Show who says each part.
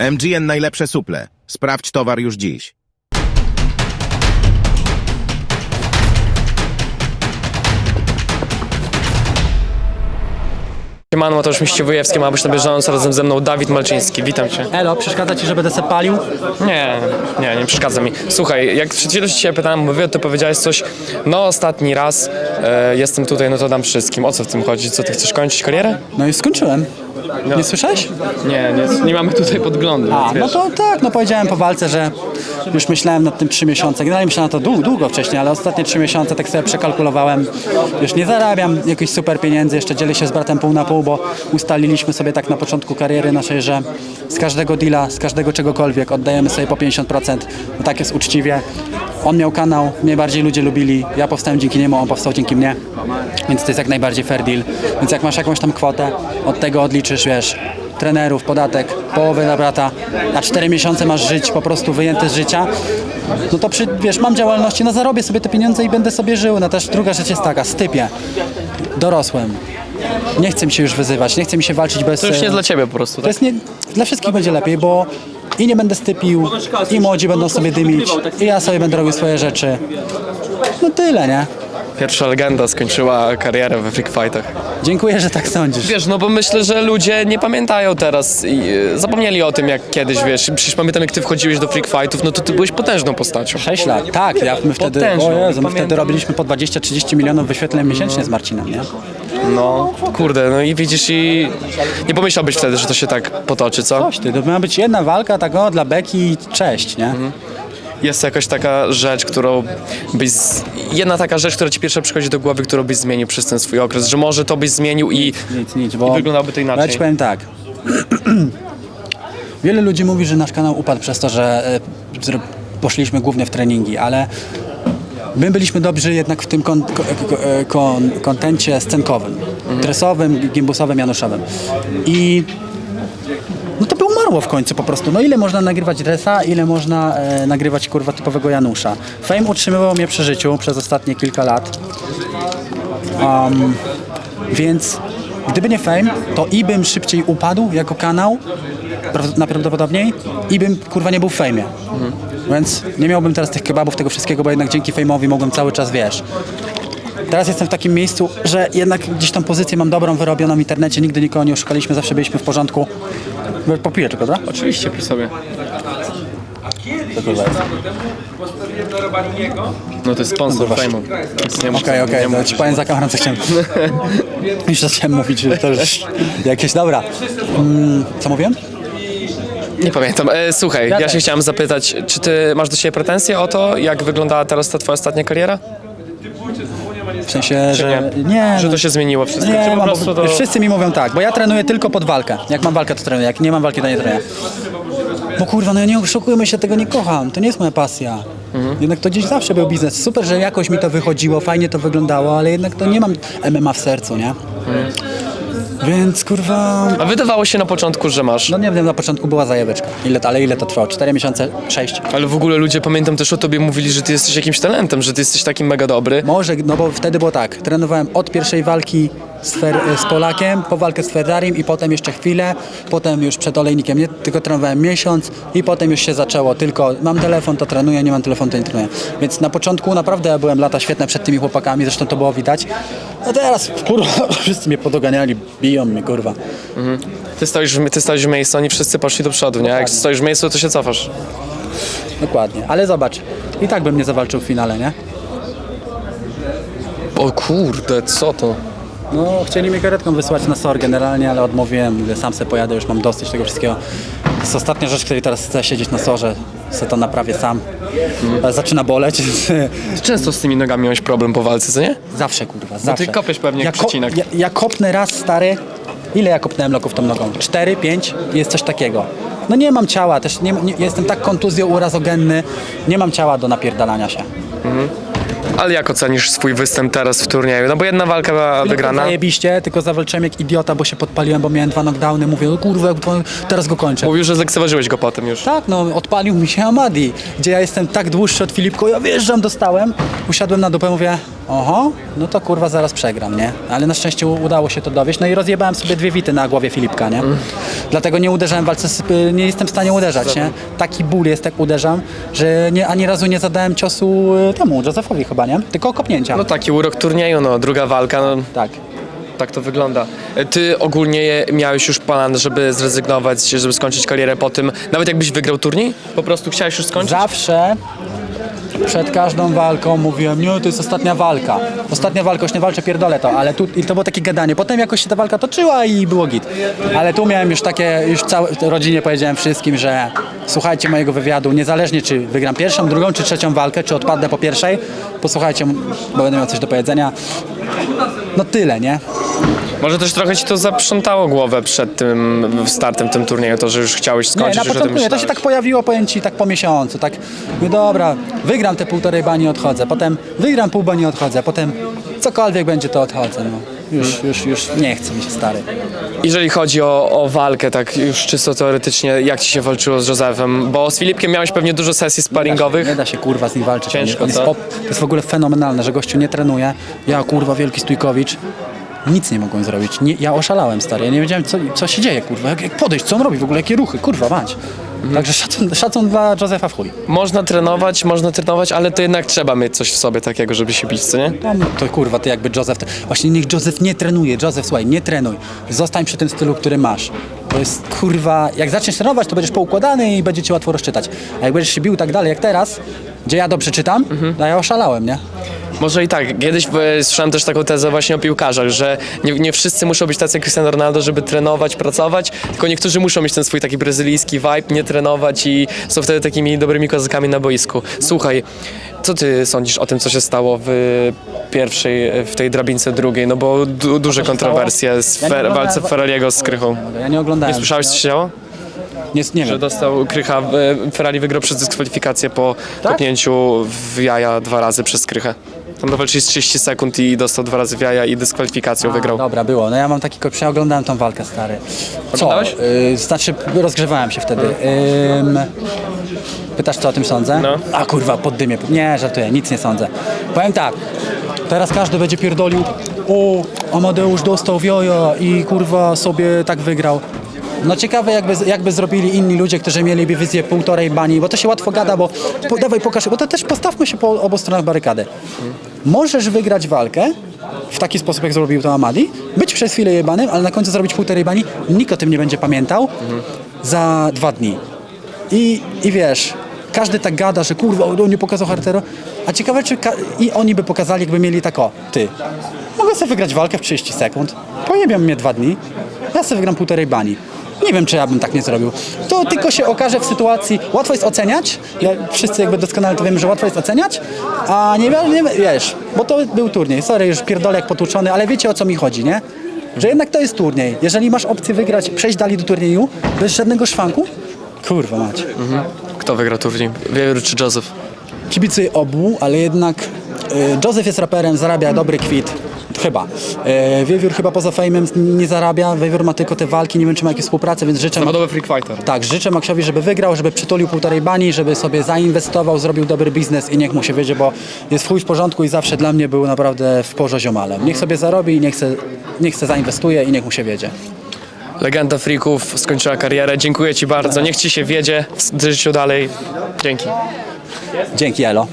Speaker 1: MGN najlepsze suple. Sprawdź towar już dziś.
Speaker 2: Siemano, Mateusz Miściwojewski, ma być na bieżąco, razem ze mną Dawid Malczyński. Witam Cię.
Speaker 3: Elo, przeszkadza ci, że będę se palił?
Speaker 2: Nie, nie, nie przeszkadza mi. Słuchaj, jak przed chwilą Cię pytałem, mówię, to powiedziałeś coś, no ostatni raz e, jestem tutaj, no to dam wszystkim. O co w tym chodzi? Co, Ty chcesz kończyć karierę?
Speaker 3: No i skończyłem. Nie słyszałeś?
Speaker 2: Nie, nie, nie mamy tutaj podglądu.
Speaker 3: A, no to tak, no powiedziałem po walce, że już myślałem nad tym trzy miesiące. Generalnie myślałem na to długo, długo wcześniej, ale ostatnie trzy miesiące tak sobie przekalkulowałem. Już nie zarabiam jakichś super pieniędzy, jeszcze dzielę się z bratem pół na pół, bo ustaliliśmy sobie tak na początku kariery naszej, że z każdego deala, z każdego czegokolwiek oddajemy sobie po 50%. No tak jest uczciwie. On miał kanał, mnie bardziej ludzie lubili, ja powstałem dzięki niemu, on powstał dzięki mnie, więc to jest jak najbardziej fair deal. Więc jak masz jakąś tam kwotę, od tego odliczysz, wiesz, trenerów, podatek, połowę dla brata, na 4 miesiące masz żyć po prostu wyjęty z życia, no to przy, wiesz, mam działalności, no zarobię sobie te pieniądze i będę sobie żył. No też druga rzecz jest taka, stypie, dorosłem. Nie chcę mi się już wyzywać, nie chcę mi się walczyć bez...
Speaker 2: To już nie jest dla Ciebie po prostu,
Speaker 3: to
Speaker 2: tak?
Speaker 3: jest nie, dla wszystkich będzie lepiej, bo i nie będę stypił, i młodzi będą sobie dymić, i ja sobie będę robił swoje rzeczy. No tyle, nie?
Speaker 2: Pierwsza legenda skończyła karierę we freak fightach.
Speaker 3: Dziękuję, że tak sądzisz.
Speaker 2: Wiesz, no bo myślę, że ludzie nie pamiętają teraz i e, zapomnieli o tym jak kiedyś, wiesz. Przecież pamiętam jak Ty wchodziłeś do freak fightów, no to Ty byłeś potężną postacią.
Speaker 3: 6 lat, tak, ja, my wtedy,
Speaker 2: Potężną,
Speaker 3: o Jezu, my
Speaker 2: pamiętam.
Speaker 3: wtedy robiliśmy po 20-30 milionów wyświetleń miesięcznie z Marcinem, nie?
Speaker 2: No, kurde, no i widzisz i nie pomyślałbyś wtedy, że to się tak potoczy, co?
Speaker 3: Coś ty, to miała być jedna walka, tak o, dla Beki i cześć, nie?
Speaker 2: Jest jakaś taka rzecz, którą byś... Z... Jedna taka rzecz, która ci pierwsza przychodzi do głowy, którą byś zmienił przez ten swój okres, że może to byś zmienił i...
Speaker 3: Nic, nic, bo...
Speaker 2: I wyglądałoby to inaczej.
Speaker 3: Ja ci powiem tak. Wiele ludzi mówi, że nasz kanał upadł przez to, że e, zro- poszliśmy głównie w treningi, ale my byliśmy dobrzy jednak w tym kon, ko- ko- e, kon, kontencie scenkowym, dresowym, gimbusowym, januszowym. I no to by umarło w końcu po prostu. No ile można nagrywać dresa, ile można e, nagrywać kurwa typowego Janusza. Fame utrzymywał mnie przy życiu przez ostatnie kilka lat. Um, więc gdyby nie Fame, to i bym szybciej upadł jako kanał, praw- najprawdopodobniej, i bym kurwa nie był w Fame'ie. Więc nie miałbym teraz tych kebabów, tego wszystkiego, bo jednak dzięki Fame'owi mogłem cały czas, wiesz. Teraz jestem w takim miejscu, że jednak gdzieś tam pozycję mam dobrą, wyrobioną w internecie, nigdy nikogo nie oszukaliśmy, zawsze byliśmy w porządku. Popiję tylko, tak?
Speaker 2: Oczywiście, przy sobie. No to jest sponsor nie mów-
Speaker 3: Okej, okej, to ci powiem za kamerą, co chciałem. Już zacząłem mówić, że to już jakieś, dobra. Mm, co mówiłem?
Speaker 2: Nie pamiętam. E, słuchaj,
Speaker 3: Ja
Speaker 2: ja, się chciałem zapytać, czy ty masz do siebie pretensje o to, jak wyglądała teraz ta twoja ostatnia kariera?
Speaker 3: W sensie, że
Speaker 2: nie?
Speaker 3: nie,
Speaker 2: Że
Speaker 3: no,
Speaker 2: to się zmieniło wszystko?
Speaker 3: Nie,
Speaker 2: czy po
Speaker 3: mam,
Speaker 2: prostu to...
Speaker 3: wszyscy mi mówią tak, bo ja trenuję tylko pod walkę. Jak mam walkę, to trenuję, jak nie mam walki, to nie trenuję. Bo kurwa, no nie oszukujmy się, tego nie kocham, to nie jest moja pasja.
Speaker 2: Mhm.
Speaker 3: Jednak to gdzieś zawsze był biznes. Super, że jakoś mi to wychodziło, fajnie to wyglądało, ale jednak to nie mam MMA w sercu, nie? Więc kurwa,
Speaker 2: A wydawało się na początku, że masz.
Speaker 3: no nie wiem, na początku była zajebeczka. Ile, ale ile to trwało? Cztery miesiące? Sześć?
Speaker 2: Ale w ogóle ludzie, pamiętam też o tobie mówili, że ty jesteś jakimś talentem, że ty jesteś takim mega dobry.
Speaker 3: Może, no bo wtedy było tak, trenowałem od pierwszej walki z, Fer- z Polakiem, po walkę z Ferrarim i potem jeszcze chwilę, potem już przed olejnikiem, nie, tylko trenowałem miesiąc i potem już się zaczęło, tylko mam telefon, to trenuję, nie mam telefonu, to nie trenuję. Więc na początku naprawdę byłem lata świetne przed tymi chłopakami, zresztą to było widać. A teraz, kurwa, wszyscy mnie podoganiali, biją mnie, kurwa.
Speaker 2: Ty stoisz, w- ty stoisz w miejscu, oni wszyscy poszli do przodu, nie? Jak stoisz w miejscu, to się cofasz.
Speaker 3: Dokładnie, ale zobacz, i tak bym nie zawalczył w finale, nie?
Speaker 2: O kurde, co to?
Speaker 3: No, chcieli mnie karetką wysłać na SOR generalnie, ale odmówiłem. Mówię, sam se pojadę, już mam dosyć tego wszystkiego. To jest ostatnia rzecz, której teraz chcę siedzieć na SORze. Se to naprawię sam. Ale zaczyna boleć.
Speaker 2: często z tymi nogami miałeś problem po walce, co nie?
Speaker 3: zawsze, kurwa, zawsze.
Speaker 2: ty kopiesz pewnie jak
Speaker 3: ja,
Speaker 2: przecinak.
Speaker 3: ja, ja kopnę raz, stary. Ile ja kopnąłem loków tą nogą? Cztery, pięć? Jest coś takiego. No nie mam ciała, też nie, nie, jestem tak kontuzją urazogenny. Nie mam ciała do napierdalania się.
Speaker 2: Ale jak ocenisz swój występ teraz w turnieju? No bo jedna walka była wygrana.
Speaker 3: Zajebiście, tylko zawalczyłem jak idiota, bo się podpaliłem, bo miałem dwa knockdowny. Mówię, o kurwa, teraz go kończę.
Speaker 2: Mówił, że zlekceważyłeś go potem już.
Speaker 3: Tak, no odpalił mi się Amadi, gdzie ja jestem tak dłuższy od Filipko, ja wjeżdżam, dostałem, usiadłem na dupę, mówię, oho, no to kurwa zaraz przegram, nie? Ale na szczęście u- udało się to dowieść. No i rozjebałem sobie dwie wity na głowie Filipka, nie? Dlatego nie uderzałem w walce, z, y, nie jestem w stanie uderzać, nie? Taki ból jest, jak uderzam, że nie, ani razu nie zadałem ciosu y, temu, Josephowi chyba, nie? Tylko kopnięcia.
Speaker 2: No taki urok turnieju, no druga walka, no
Speaker 3: tak.
Speaker 2: tak to wygląda. E, Ty ogólnie miałeś już plan, żeby zrezygnować, żeby skończyć karierę po tym, nawet jakbyś wygrał turniej? Po prostu chciałeś już skończyć?
Speaker 3: Zawsze przed każdą walką mówiłem, nie, to jest ostatnia walka. Ostatnia walka, już nie walczę, pierdolę to, ale tu, i to było takie gadanie. Potem jakoś się ta walka toczyła i było git. Ale tu miałem już takie, już całej rodzinie powiedziałem wszystkim, że słuchajcie mojego wywiadu, niezależnie czy wygram pierwszą, drugą czy trzecią walkę, czy odpadnę po pierwszej, posłuchajcie, bo będę miał coś do powiedzenia. No tyle, nie?
Speaker 2: Może też trochę ci to zaprzątało głowę przed tym startem tym turnieju, to, że już chciałeś
Speaker 3: Nie,
Speaker 2: skończyć,
Speaker 3: na
Speaker 2: o tym
Speaker 3: początku nie, to się tak pojawiło, powiem Ci, tak po miesiącu, tak, mówię, dobra, wygram te półtorej bani, odchodzę, potem wygram pół bani, odchodzę, potem cokolwiek będzie, to odchodzę, no. Już, już, już nie chce mi się, stary.
Speaker 2: Jeżeli chodzi o, o walkę, tak już czysto teoretycznie, jak ci się walczyło z Józefem? Bo z Filipkiem miałeś pewnie dużo sesji sparingowych.
Speaker 3: Nie da się, kurwa, z nim walczyć.
Speaker 2: Ciężko,
Speaker 3: on jest, on jest, to jest w ogóle fenomenalne, że gościu nie trenuje. Ja, kurwa, wielki Stójkowicz, nic nie mogłem zrobić. Nie, ja oszalałem, stary, ja nie wiedziałem, co, co się dzieje, kurwa, jak, jak podejść, co on robi, w ogóle, jakie ruchy, kurwa, mać.
Speaker 2: Mhm.
Speaker 3: Także szacun, szacun dla Józefa w chuj.
Speaker 2: Można trenować, można trenować, ale to jednak trzeba mieć coś w sobie takiego, żeby się bić, co nie?
Speaker 3: No, to kurwa, ty jakby Joseph. Właśnie niech Joseph nie trenuje. Joseph, słuchaj, nie trenuj. Zostań przy tym stylu, który masz. To jest kurwa. Jak zaczniesz trenować, to będziesz poukładany i będzie cię łatwo rozczytać. A jak będziesz się bił tak dalej jak teraz, gdzie ja dobrze czytam, to ja oszalałem, nie?
Speaker 2: Może i tak. Kiedyś e, słyszałem też taką tezę właśnie o piłkarzach, że nie, nie wszyscy muszą być tacy jak Cristiano Ronaldo, żeby trenować, pracować, tylko niektórzy muszą mieć ten swój taki brazylijski vibe, nie trenować i są wtedy takimi dobrymi kozakami na boisku. Słuchaj, co ty sądzisz o tym, co się stało w pierwszej, w tej drabince drugiej? No bo du, duże kontrowersje z
Speaker 3: Ja nie
Speaker 2: Fer,
Speaker 3: oglądałem
Speaker 2: walce
Speaker 3: wa-
Speaker 2: Ferrariego z Krychą.
Speaker 3: Ja nie oglądałem.
Speaker 2: Nie słyszałeś, co się działo?
Speaker 3: Nie, nie
Speaker 2: Że
Speaker 3: wiem.
Speaker 2: dostał Krycha, e, Ferrari wygrał przez dyskwalifikację po
Speaker 3: Tak?
Speaker 2: kopnięciu w jaja dwa razy przez Krychę. Tam dowalczyli z 30 sekund i dostał dwa razy w jaja i dyskwalifikacją wygrał.
Speaker 3: Dobra, było. No ja mam taki kopie, ja oglądałem tą walkę, stary. Co?
Speaker 2: Oglądałeś?
Speaker 3: Y, znaczy, rozgrzewałem się wtedy. Ym, pytasz, co o tym sądzę?
Speaker 2: No.
Speaker 3: A kurwa, pod dymie. Nie, żartuję, nic nie sądzę. Powiem tak, teraz każdy będzie pierdolił, o, Amadeusz dostał w jaja i kurwa sobie tak wygrał. No ciekawe jakby, jakby zrobili inni ludzie, którzy mieliby wizję półtorej bani, bo to się łatwo gada, bo po, dawaj pokaż, bo to też postawmy się po obu stronach barykady. Możesz wygrać walkę w taki sposób, jak zrobił to Amadi, być przez chwilę jebanym, ale na końcu zrobić półtorej bani, nikt o tym nie będzie pamiętał za dwa dni. I, I wiesz, każdy tak gada, że kurwa, on nie pokazał charakteru, a ciekawe, czy i oni by pokazali, jakby mieli tak o, ty, mogę sobie wygrać walkę w 30 sekund, pojebią mnie dwa dni, ja sobie wygram półtorej bani. Nie wiem, czy ja bym tak nie zrobił. To tylko się okaże w sytuacji, łatwo jest oceniać, ja, wszyscy jakby doskonale to wiemy, że łatwo jest oceniać, a nie, nie wiesz, bo to był turniej, sorry, już pierdolę jak potłuczony, ale wiecie o co mi chodzi, nie? Że jednak to jest turniej. Jeżeli masz opcję wygrać, przejść dalej do turnieju, bez żadnego szwanku, kurwa macie.
Speaker 2: Kto wygra turniej? Wiewiór czy Joseph?
Speaker 3: Kibicuję obu, ale jednak y, Joseph jest raperem, zarabia dobry kwit. Chyba. Y, Wiewiór chyba poza fejmem nie zarabia. Wiewiór ma tylko te walki, nie wiem czy ma jakieś współpracę, więc życzę...
Speaker 2: Zawodowy freak fighter.
Speaker 3: Tak, życzę Maksiowi, żeby wygrał, żeby przytulił półtorej bani, żeby sobie zainwestował, zrobił dobry biznes i niech mu się wiedzie, bo jest chuj w porządku i zawsze dla mnie był naprawdę w porze ziomalem. Niech sobie zarobi, niech se, niech se zainwestuje i niech mu się wiedzie.
Speaker 2: Legenda freaków skończyła karierę. Dziękuję ci bardzo. Niech ci się wiedzie w życiu dalej. Dzięki.
Speaker 3: Dzięki, Elo.